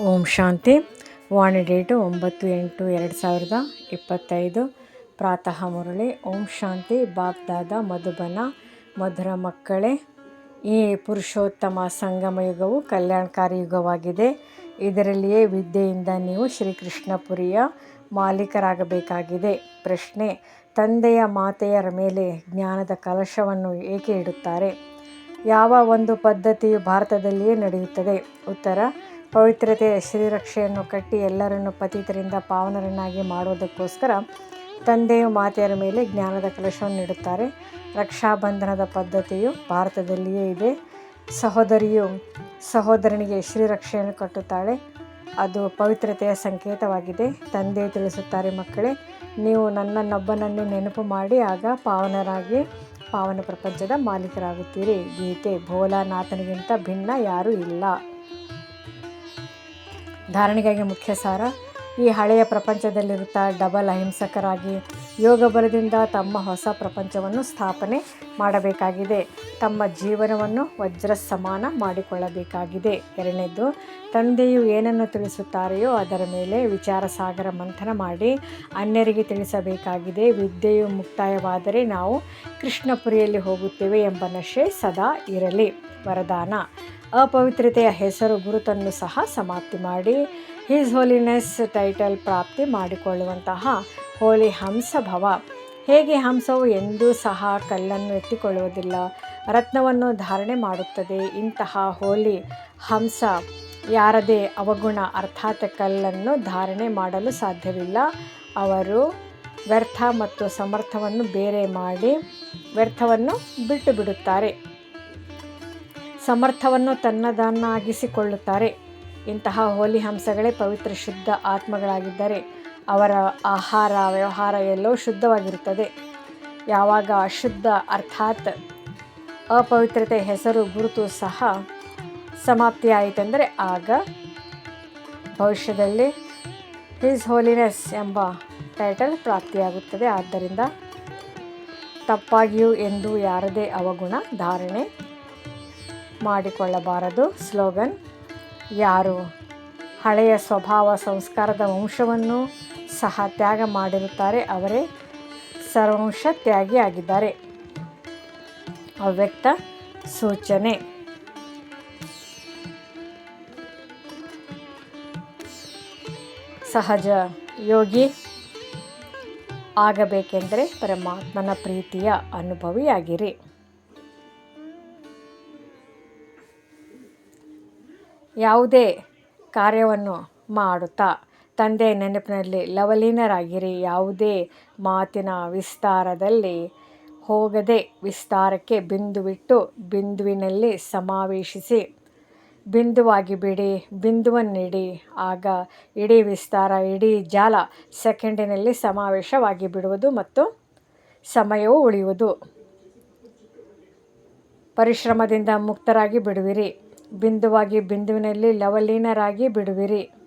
ಓಂ ಶಾಂತಿ. ವಾಣಿ date ಒಂಬತ್ತು ಎಂಟು ಎರಡು ಸಾವಿರದ ಇಪ್ಪತ್ತೈದು. ಪ್ರಾತಃ ಮುರಳಿ, ಓಂ ಶಾಂತಿ ಬಾಪ್ದಾದ ಮಧುಬನ, ಮಧುರ ಮಕ್ಕಳೇ. ಈ ಪುರುಷೋತ್ತಮ ಸಂಗಮ ಯುಗವು ಕಲ್ಯಾಣಕಾರಿ ಯುಗವಾಗಿದೆ. ಇದರಲ್ಲಿಯೇ ವಿದ್ಯೆಯಿಂದ ನೀವು ಶ್ರೀಕೃಷ್ಣಪುರಿಯ ಮಾಲೀಕರಾಗಬೇಕಾಗಿದೆ. ಪ್ರಶ್ನೆ, ತಂದೆಯ ಮಾತೆಯರ ಮೇಲೆ ಜ್ಞಾನದ ಕಲಶವನ್ನು ಏಕೆ ಇಡುತ್ತಾರೆ? ಯಾವ ಒಂದು ಪದ್ಧತಿಯು ಭಾರತದಲ್ಲಿಯೇ ನಡೆಯುತ್ತದೆ? ಉತ್ತರ ಪವಿತ್ರತೆಯ ಶ್ರೀರಕ್ಷೆಯನ್ನು ಕಟ್ಟಿ ಎಲ್ಲರನ್ನು ಪತಿತರಿಂದ ಪಾವನರನ್ನಾಗಿ ಮಾಡುವುದಕ್ಕೋಸ್ಕರ ತಂದೆಯು ಮಾತೆಯರ ಮೇಲೆ ಜ್ಞಾನದ ಕಲಶವನ್ನು ಇಡುತ್ತಾರೆ ರಕ್ಷಾಬಂಧನದ ಪದ್ಧತಿಯು ಭಾರತದಲ್ಲಿಯೇ ಇದೆ. ಸಹೋದರಿಯು ಸಹೋದರನಿಗೆ ಶ್ರೀರಕ್ಷೆಯನ್ನು ಕಟ್ಟುತ್ತಾಳೆ. ಅದು ಪವಿತ್ರತೆಯ ಸಂಕೇತವಾಗಿದೆ. ತಂದೆ ತಿಳಿಸುತ್ತಾರೆ, ಮಕ್ಕಳೇ, ನೀವು ನನ್ನನ್ನೊಬ್ಬನನ್ನು ನೆನಪು ಮಾಡಿ, ಆಗ ಪಾವನರಾಗಿ ಪಾವನ ಪ್ರಪಂಚದ ಮಾಲೀಕರಾಗುತ್ತೀರಿ. ಗೀತೆ ಭೋಲಾನಾಥನಿಗಿಂತ ಭಿನ್ನ ಯಾರೂ ಇಲ್ಲ. ಧಾರಣೆಗಾಗಿ ಮುಖ್ಯ ಸಾರ, ಈ ಹಳೆಯ ಪ್ರಪಂಚದಲ್ಲಿರುತ್ತಾ ಡಬಲ್ ಅಹಿಂಸಕರಾಗಿ ಯೋಗ ಬಲದಿಂದ ತಮ್ಮ ಹೊಸ ಪ್ರಪಂಚವನ್ನು ಸ್ಥಾಪನೆ ಮಾಡಬೇಕಾಗಿದೆ. ತಮ್ಮ ಜೀವನವನ್ನು ವಜ್ರ ಸಮಾನ ಮಾಡಿಕೊಳ್ಳಬೇಕಾಗಿದೆ. ಎರಡನೇದು, ತಂದೆಯು ಏನನ್ನು ತಿಳಿಸುತ್ತಾರೆಯೋ ಅದರ ಮೇಲೆ ವಿಚಾರ ಸಾಗರ ಮಂಥನ ಮಾಡಿ ಅನ್ಯರಿಗೆ ತಿಳಿಸಬೇಕಾಗಿದೆ. ವಿದ್ಯೆಯು ಮುಕ್ತಾಯವಾದರೆ ನಾವು ಕೃಷ್ಣಪುರಿಯಲ್ಲಿ ಹೋಗುತ್ತೇವೆ ಎಂಬ ನಶೆ ಸದಾ ಇರಲಿ. ವರದಾನ. ಅಪವಿತ್ರತೆಯ ಹೆಸರು ಗುರುತನ್ನು ಸಹ ಸಮಾಪ್ತಿ ಮಾಡಿ ಹಿಸ್ ಹೋಲಿನೆಸ್ ಟೈಟಲ್ ಪ್ರಾಪ್ತಿ ಮಾಡಿಕೊಳ್ಳುವಂತಹ ಹೋಲಿ ಹಂಸಭವ ಹೇಗೆ ಹಂಸವು ಎಂದೂ ಸಹ ಕಲ್ಲನ್ನು ಎತ್ತಿಕೊಳ್ಳುವುದಿಲ್ಲ. ರತ್ನವನ್ನು ಧಾರಣೆ ಮಾಡುತ್ತದೆ. ಇಂತಹ ಹೋಲಿ ಹಂಸ ಯಾರದೇ ಅವಗುಣ ಅರ್ಥಾತ್ ಕಲ್ಲನ್ನು ಧಾರಣೆ ಮಾಡಲು ಸಾಧ್ಯವಿಲ್ಲ. ಅವರು ವ್ಯರ್ಥ ಮತ್ತು ಸಮರ್ಥವನ್ನು ಬೇರೆ ಮಾಡಿ ವ್ಯರ್ಥವನ್ನು ಬಿಟ್ಟು ಬಿಡುತ್ತಾರೆ. ಸಮರ್ಥವನ್ನು ತನ್ನದನ್ನಾಗಿಸಿಕೊಳ್ಳುತ್ತಾರೆ. ಇಂತಹ ಹೋಲಿ ಹಂಸಗಳೇ ಪವಿತ್ರ ಶುದ್ಧ ಆತ್ಮಗಳಾಗಿದ್ದರೆ ಅವರ ಆಹಾರ ವ್ಯವಹಾರ ಎಲ್ಲವೂ ಶುದ್ಧವಾಗಿರುತ್ತದೆ. ಯಾವಾಗ ಅಶುದ್ಧ ಅರ್ಥಾತ್ ಅಪವಿತ್ರತೆ ಹೆಸರು ಗುರುತು ಸಹ ಸಮಾಪ್ತಿಯಾಯಿತೆಂದರೆ ಆಗ ಭವಿಷ್ಯದಲ್ಲಿ ಹಿಸ್ ಹೋಲಿನೆಸ್ ಎಂಬ ಟೈಟಲ್ ಪ್ರಾಪ್ತಿಯಾಗುತ್ತದೆ. ಆದ್ದರಿಂದ ತಪ್ಪಾಗಿಯೂ ಎಂದು ಯಾರದೇ ಅವಗುಣ ಧಾರಣೆ ಮಾಡಿಕೊಳ್ಳಬಾರದು. ಸ್ಲೋಗನ್, ಯಾರು ಹಳೆಯ ಸ್ವಭಾವ ಸಂಸ್ಕಾರದ ವಂಶವನ್ನು ಸಹ ತ್ಯಾಗ ಮಾಡಿರುತ್ತಾರೆ, ಅವರೇ ಸರ್ವಂಶ ತ್ಯಾಗಿ ಆಗಿದ್ದಾರೆ. ಅವ್ಯಕ್ತ ಸೂಚನೆ. ಸಹಜ ಯೋಗಿ ಆಗಬೇಕೆಂದರೆ ಪರಮಾತ್ಮನ ಪ್ರೀತಿಯ ಅನುಭವಿಯಾಗಿರಿ. ಯಾವುದೇ ಕಾರ್ಯವನ್ನು ಮಾಡುತ್ತಾ, ತಂದೆ ನೆನಪಿನಲ್ಲಿ ಲವಲೀನರಾಗಿರಿ. ಯಾವುದೇ ಮಾತಿನ ವಿಸ್ತಾರದಲ್ಲಿ ಹೋಗದೆ ವಿಸ್ತಾರಕ್ಕೆ ಬಿಂದುವಿಟ್ಟು ಬಿಂದುವಿನಲ್ಲಿ ಸಮಾವೇಶಿಸಿ, ಬಿಂದುವಾಗಿ ಬಿಡಿ ಬಿಂದುವನ್ನಿಡಿ ಆಗ ಇಡೀ ವಿಸ್ತಾರ, ಇಡೀ ಜಾಲ ಸೆಕೆಂಡಿನಲ್ಲಿ ಸಮಾವೇಶವಾಗಿ ಬಿಡುವುದು ಮತ್ತು ಸಮಯವು ಉಳಿಯುವುದು. ಪರಿಶ್ರಮದಿಂದ ಮುಕ್ತರಾಗಿ ಬಿಡುವಿರಿ. ಬಿಂದುವಾಗಿ ಬಿಂದುವಿನಲ್ಲಿ ಲವಲೀನರಾಗಿ ಬಿಡುವಿರಿ.